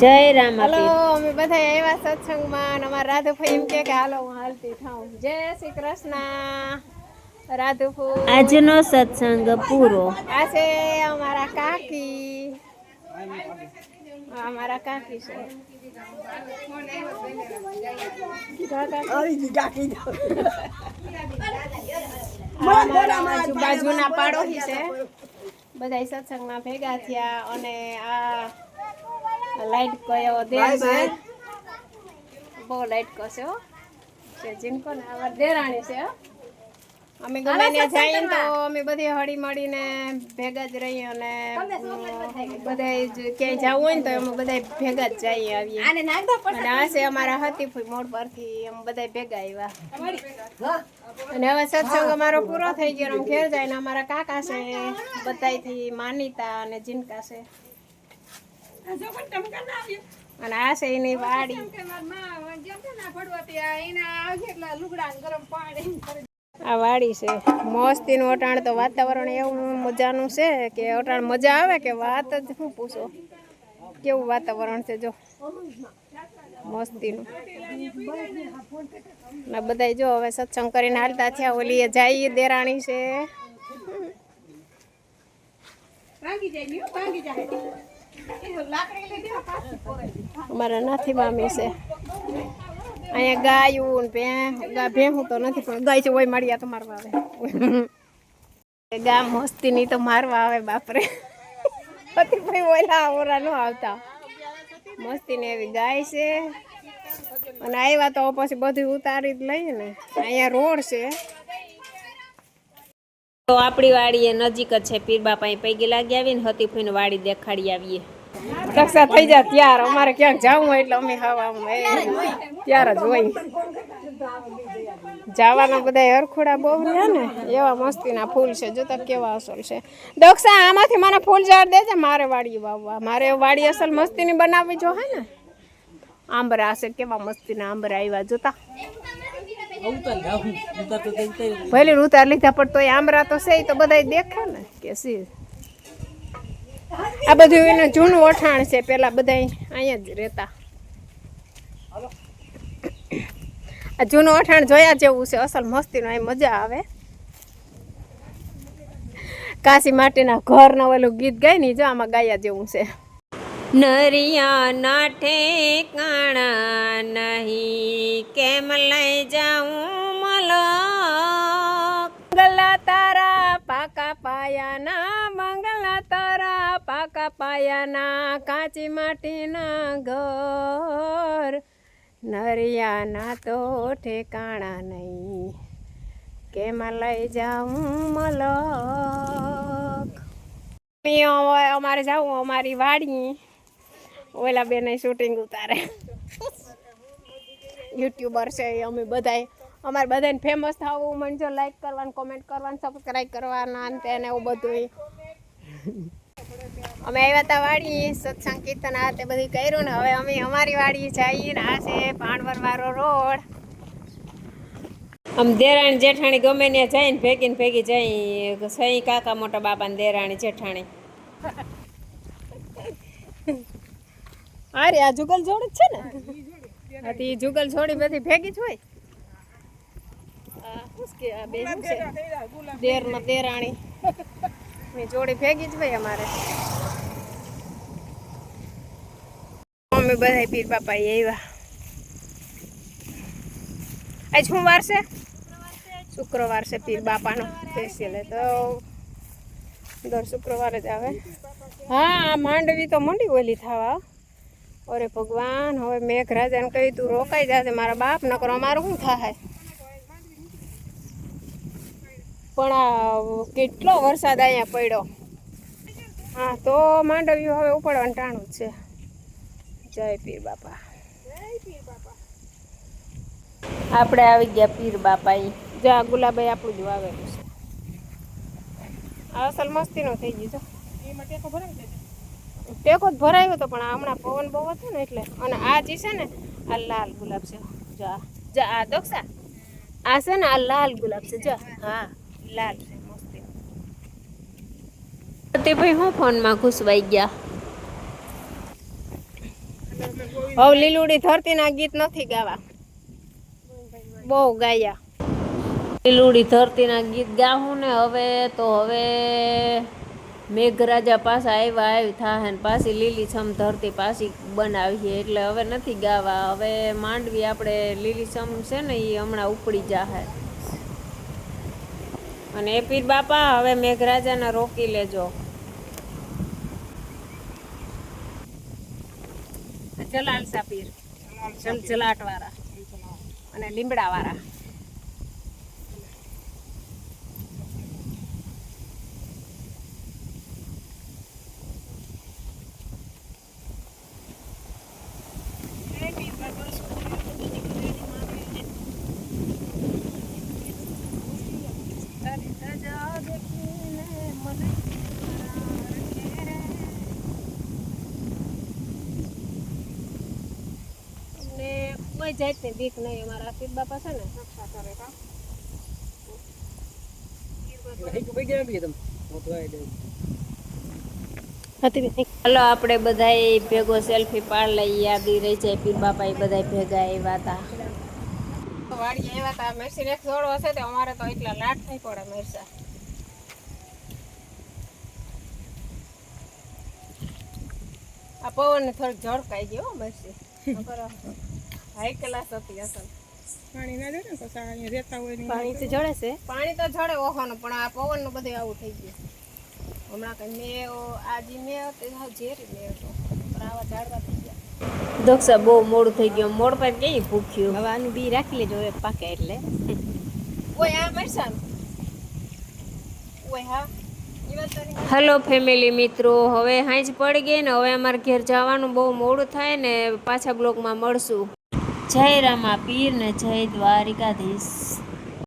જય રામ હલો અમે બધા આવ્યા સત્સંગમાં અને અમારા રાધુભાઈ એમ કે કે હાલો હું હાલતી થાઉં. જય શ્રી કૃષ્ણ. રાધુફુ આજનો સત્સંગ પૂરો. આ છે અમારા કાકી. અમારા કાકી છે. બાજુના પાડોશી છે. બધા સત્સંગમાં ભેગા થયા અને આ લાઈટ કયો દેર બહુ લાઈટ કશે હો. છે જીનકો ને આવા દેરાણી છે અમે ગમે ત્યાં જઈએ તો અમે બધી હળી મળીને ભેગા જ રહીએ અને બધા ક્યાંય જવું હોય ને તો અમે બધા ભેગા જ જઈએ આવીએ. અને આ છે અમારા હતીફુઈ મોડ પરથી અમે બધા ભેગા આવ્યા અને હવે સત્સંગ અમારો પૂરો થઈ ગયો અને અમે ઘેર જાય ને અમારા કાકા છે બધાથી માનીતા અને જીનકા છે. અને આ છે એની વાડી? આ વાડી છે. મસ્તીનું અટાણ તો વાતાવરણ એવું મજાનું છે કે અટાણ મજા આવે કે વાત જ શું પૂછો? કેવું વાતાવરણ છે જો? મસ્તીનું. ના બધા જો હવે સત્સંગ કરીને હાલતા થયા ઓલી જાય દેરાણી છે. અમારા નથી મામી છે. અહીંયા ગાયું ને ભેં ભેહું તો નથી, પણ ગાય છે, ઓય મળ્યા તો મારવા આવે. ગા મસ્તીની તો મારવા આવે, બાપરે. પતિ ભાઈ ઓલા ઓરા ન આવતા. મસ્તીની એવી ગાય છે. અને આવ્યા તો પછી બધું ઉતારી જ લઈએ ને અહીંયા રોડ છે. તો આપણી વાડી એ નજીક જ છે. પીર બાપા અહીં પૈકી લાગી આવીને હતીફુઈને વાડી દેખાડી આવીએ. રક્ષા થઈ જાય ત્યાર. અમારે ક્યાંક જવું હોય એટલે અમે હવા ત્યાર જ હોય. જવાના બધા હરખોડા બહુ રહ્યા ને. એવા મસ્તીના ફૂલ છે. જોતા કેવા અસલ છે. દક્ષા, આમાંથી મને ફૂલ ઝાડ દેજે. મારે વાડી વાવવા. મારે વાડી અસલ મસ્તીની બનાવવી જો હે ને. આંબરા હશે. કેવા મસ્તીના આંબરા આવ્યા જોતા. ભલે ઉતાર લીધા, પણ તો આમરા તો છે તો બધા દેખે ને, કે સી આ બધું એનું જૂનું ઓઠાણ છે, પેલા બધા અહીંયા જ રહેતા. આ જૂનું ઓઠાણ જોયા જેવું છે, અસલ મસ્તીનો એ મજા આવે. કાશી માટીના ઘરના ઓલું ગીત ગાય ને જો આમાં ગાયા જેવું છે. નરિયા નાઠે કાણા નહીં. કેમ લઈ જાઉં મલક મંગલા તારા પાકા પાયાના, મંગલા તારા પાકા પાયાના, કાચી માટીના ઘર. નરિયાના તો ઠેકાણા નહીં. કેમાં લઈ જાઉં મલક અમારે જાઉં અમારી વાડી. ઓલા બેને શૂટિંગ ઉતારે. યુટ્યુબર છે એ અમે બધાય. અમારે બધાને ફેમસ થવું મન જો લાઈક કરવાનું કોમેન્ટ કરવાનું સબસ્ક્રાઈબ કરવાના અને તેને એવું બધું અમે આવ્યા હતા વાડી સત્સંગ કીર્તન આ તે બધું કર્યું ને હવે અમે અમારી વાડી જઈએ ને આ છે ભાણવર વાળો રોડ. આમ દેરાણી જેઠાણી ગમે ત્યાં જઈને ભેગી ને ભેગી જઈ સહી કાકા મોટા બાપા ને દેરાણી જેઠાણી. અરે આ જુગલ જોડે જ છે ને? હા જુગલ છોડી બધી ભેગી જ હોય. આ આ બે છે? દેર ને દેરાણી. જોડી ભેગી જ હોય અમારે. મમ્મી બધા પીર બાપા આવ્યા આજ શું વાર છે? શુક્રવાર છે પીર બાપાનો ફેસ્ટિવલ તો. દર શુક્રવારે જ આવે. હા આ માંડવી તો મંડી ઓલી થવા અરે ભગવાન હવે મેઘરાજાને કહી તું રોકાઈ જશે મારા બાપ નકરો અમારું શું થાય? પણ આ કેટલો વરસાદ અહીંયા પડ્યો. હા તો માંડવ્યું હવે ઉપાડવાનું ટાણું જ છે. જય પીર બાપા. આપણે આવી ગયા પીર બાપા ઈ. જો આ ગુલાબાઈ આપણું જ વાવેલું છે. આ અસલ મસ્તીનો થઈ ગયું છે. ટેકો જ ભરાયો હતો પણ હમણાં પવન બહુ હતો ને એટલે. અને આ જે છે ને આ લાલ ગુલાબ છે. જો જો આ દક્ષા આ છે ને આ લાલ ગુલાબ છે. જો હા લાલ છે તે ભાઈ હું ફોનમાં ઘૂસવાઈ ગયા? હવે લીલુડી ધરતીના ગીત નથી ગાવા. બહુ ગાયા. લીલુડી ધરતીના ગીત ગાવું ને હવે તો હવે મેઘરાજા પાછા આવ્યા આવી થાય ને પાછી લીલીછમ ધરતી પાછી બનાવીએ. એટલે હવે નથી ગાવા હવે માંડવી આપણે લીલીછમ છે ને એ હમણાં ઉપડી જાહે. અને એ પીર બાપા હવે મેઘરાજાને રોકી લેજો. ચલાલસા પીર. જલાટ વાળા અને લીમડા વાળા ને કોઈ જાતની બીક નહીં અમારા પીર બાપા છે ને. રક્ષા કરે કા? ચાલો આપણે બધા ભેગો સેલ્ફી પાડ લઈ યાદી રહી જાય પીર બાપા એ બધા ભેગા આવ્યા હતા. વાડી આવ્યા હતા. મેરસી એક જોડો હશે તો અમારે તો એટલા લાટ થઈ પડે મેરસા. આ પવન ને થોડીક ઝડકાઈ ગયો મેરસી. હાઈ ક્લાસ હતી અસલ. પાણી ના જડે પછી અહીંયા રહેતા હોય પાણી તો જડે છે. પાણી તો જડે ઓહોનું પણ આ પવનનું બધું આવું થઈ ગયું. હમણાં કઈ મેં આજે મેં તે ઝેરી મેં હતો. પણ આવા ઝાડવા થઈ ગયા. દક્ષા બહુ મોડું થઈ ગયું. મોડ પર કઈ ભૂખ્યું? હવે આનું બી રાખી લેજો હવે પાકે એટલે. ઓય આ મરસાનું ઓય હા. હેલો ફેમિલી મિત્રો. હવે હાંજ પડી ગઈ ને હવે અમારે ઘેર જવાનું બહુ મોડું થાય ને પાછા બ્લોગમાં મળશું. જય રમા પીર ને જય દ્વારિકાધીશ.